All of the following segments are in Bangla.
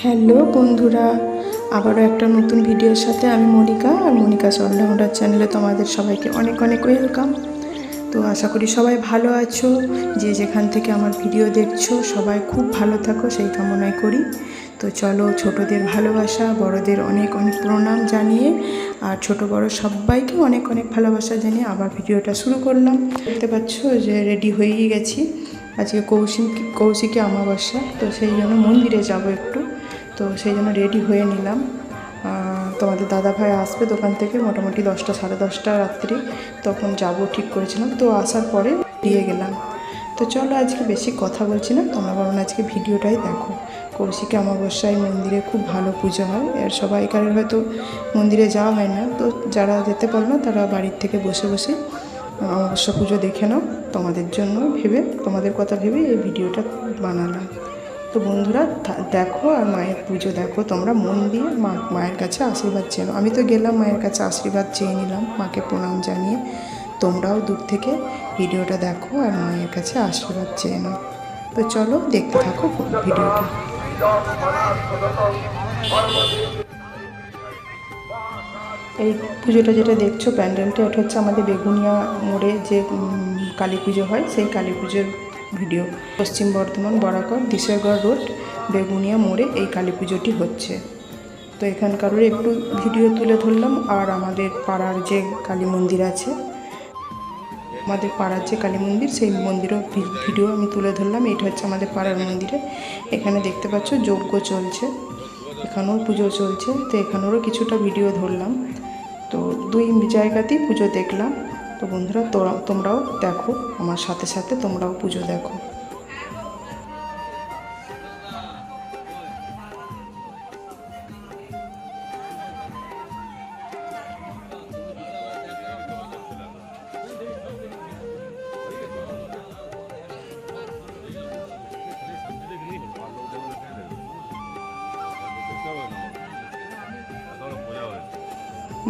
হ্যালো বন্ধুরা, আবারও একটা নতুন ভিডিওর সাথে আমি মনিকা আর মনিকা অলরাউন্ডার চ্যানেলে তোমাদের সবাইকে অনেক অনেক ওয়েলকাম। তো আশা করি সবাই ভালো আছো, যে যেখান থেকে আমার ভিডিও দেখছ সবাই খুব ভালো থাকো, সেই কামনাই করি। তো চলো ছোটদের ভালোবাসা, বড়দের অনেক অনেক প্রণাম জানিয়ে আর ছোট বড় সবাইকে অনেক অনেক ভালোবাসা জানিয়ে আবার ভিডিওটা শুরু করলাম। দেখতে পাচ্ছ যে রেডি হয়েই গেছি। আজকে কৌশিক, কৌশিকে অমাবস্যা, তো সেই জন্য মন্দিরে যাব একটু। তো সেই জন্য রেডি হয়ে নিলাম। তোমাদের দাদা ভাই আসবে দোকান থেকে মোটামুটি দশটা, সাড়ে দশটা রাত্রি। তখন যাব ঠিক করেছিলাম। তো আসার পরে দিয়ে গেলাম। তো চলো আজকে বেশি কথা বলছি না, তোমরা বরং আজকে ভিডিওটাই দেখো। কৌশিকে অমাবস্যায় মন্দিরে খুব ভালো পুজো হয়। এর সবাইকার হয়তো মন্দিরে যাওয়া হয় না। তো যারা যেতে পারো না, তারা বাড়ির থেকে বসে বসে অমাবস্যা পুজো দেখে নাও। তোমাদের জন্য ভেবে, তোমাদের কথা ভেবে এই ভিডিওটা বানালাম। তো বন্ধুরা দেখো আর মায়ের পুজো দেখো, তোমরা মন দিয়ে মা, মায়ের কাছে আশীর্বাদ চেনো। আমি তো গেলাম মায়ের কাছে আশীর্বাদ চেয়ে নিলাম, মাকে প্রণাম জানিয়ে। তোমরাও দূর থেকে ভিডিওটা দেখো আর মায়ের কাছে আশীর্বাদ চেয়ে নাও। তো চলো দেখতে থাকো ভিডিওটি। এই পুজোটা যেটা দেখছ, প্যান্ডেলটা, এটা হচ্ছে আমাদের বেগুনিয়া মোড়ে যে কালী পুজো হয়, সেই কালী পুজোর ভিডিও। পশ্চিম বর্ধমান, বরাকর, দিশেরগড় রোড, বেগুনিয়া মোড়ে এই কালী পুজোটি হচ্ছে। তো এখানকারও একটু ভিডিও তুলে ধরলাম। আর আমাদের পাড়ার যে কালী মন্দির আছে, আমাদের পাড়ার যে কালী মন্দির, সেই মন্দিরও ভিডিও আমি তুলে ধরলাম। এটা হচ্ছে আমাদের পাড়ার মন্দিরে। এখানে দেখতে পাচ্ছ যজ্ঞ চলছে, এখানেও পুজো চলছে। তো এখানেরও কিছুটা ভিডিও ধরলাম। তো দুই জায়গাতেই পুজো দেখলাম। তো বন্ধুরা তোমরাও দেখো আমার সাথে সাথে তোমরাও পুজো দেখো।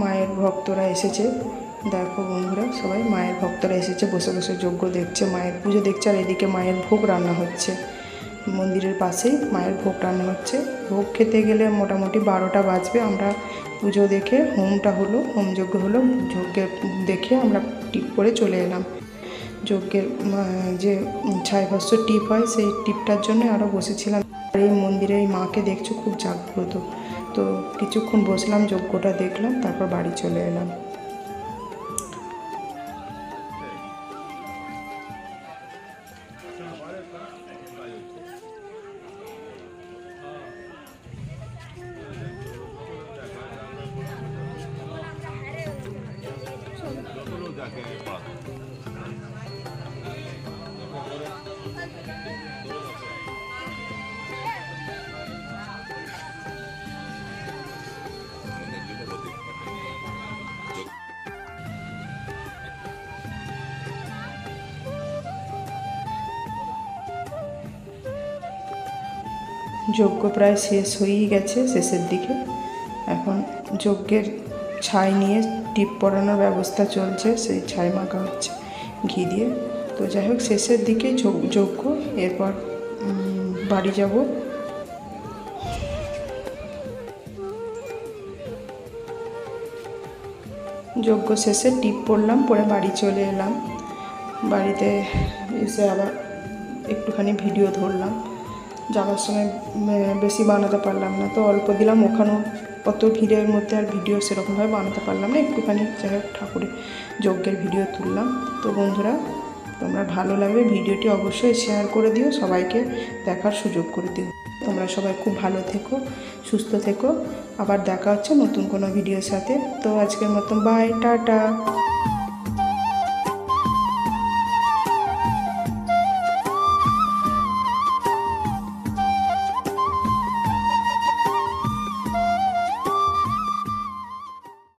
মায়ের ভক্তরা এসেছে। দেখো বন্ধুরা, সবাই মায়ের ভক্তরা এসেছে, বসে বসে যজ্ঞ দেখছে, মায়ের পুজো দেখছে, আর এদিকে মায়ের ভোগ রান্না হচ্ছে। মন্দিরের পাশেই মায়ের ভোগ রান্না হচ্ছে। ভোগ খেতে গেলে মোটামুটি বারোটা বাজবে, আমরা পুজো দেখে হোমটা হলো, হোম যজ্ঞ হলো, যজ্ঞের দেখে আমরা টিপ করে চলে এলাম। যজ্ঞের যে যে ছাইভস্য টিপ হয়, সেই টিপটার জন্য আরও বসেছিলাম। আর এই মন্দিরে এই মাকে দেখছ, খুব জাগ্রত। তো কিছুক্ষণ বসলাম, যজ্ঞটা দেখলাম, তারপর বাড়ি চলে এলাম। যজ্ঞ প্রায় শেষ হয়েই গেছে শেষের দিকে এখন যজ্ঞের ছাই নিয়ে টিপ পরানোর ব্যবস্থা চলছে, সেই ছাই মাখা হচ্ছে। ঘি দিয়ে। তো যাই হোক, শেষের দিকে যজ্ঞ এরপর বাড়ি যাব। যজ্ঞ শেষে টিপ পড়লাম পরে বাড়ি চলে এলাম। বাড়িতে এসে আবার একটুখানি ভিডিও ধরলাম। যাওয়ার সময় বেশি বানাতে পারলাম না। তো অল্প দিলাম, ওখানেও অত ভিড়ের মধ্যে আর ভিডিও সেরকমভাবে বানাতে পারলাম না। একটুখানি যাই হোক, ঠাকুরের যজ্ঞের ভিডিও তুললাম। তো বন্ধুরা, তোমরা ভালো লাগবে ভিডিওটি অবশ্যই শেয়ার করে দিও, সবাইকে দেখার সুযোগ করে দিও। তোমরা সবাই খুব ভালো থেকো, সুস্থ থেকো। আবার দেখা হচ্ছে নতুন কোনো ভিডিওর সাথে। তো আজকের মতন বাই টাটা।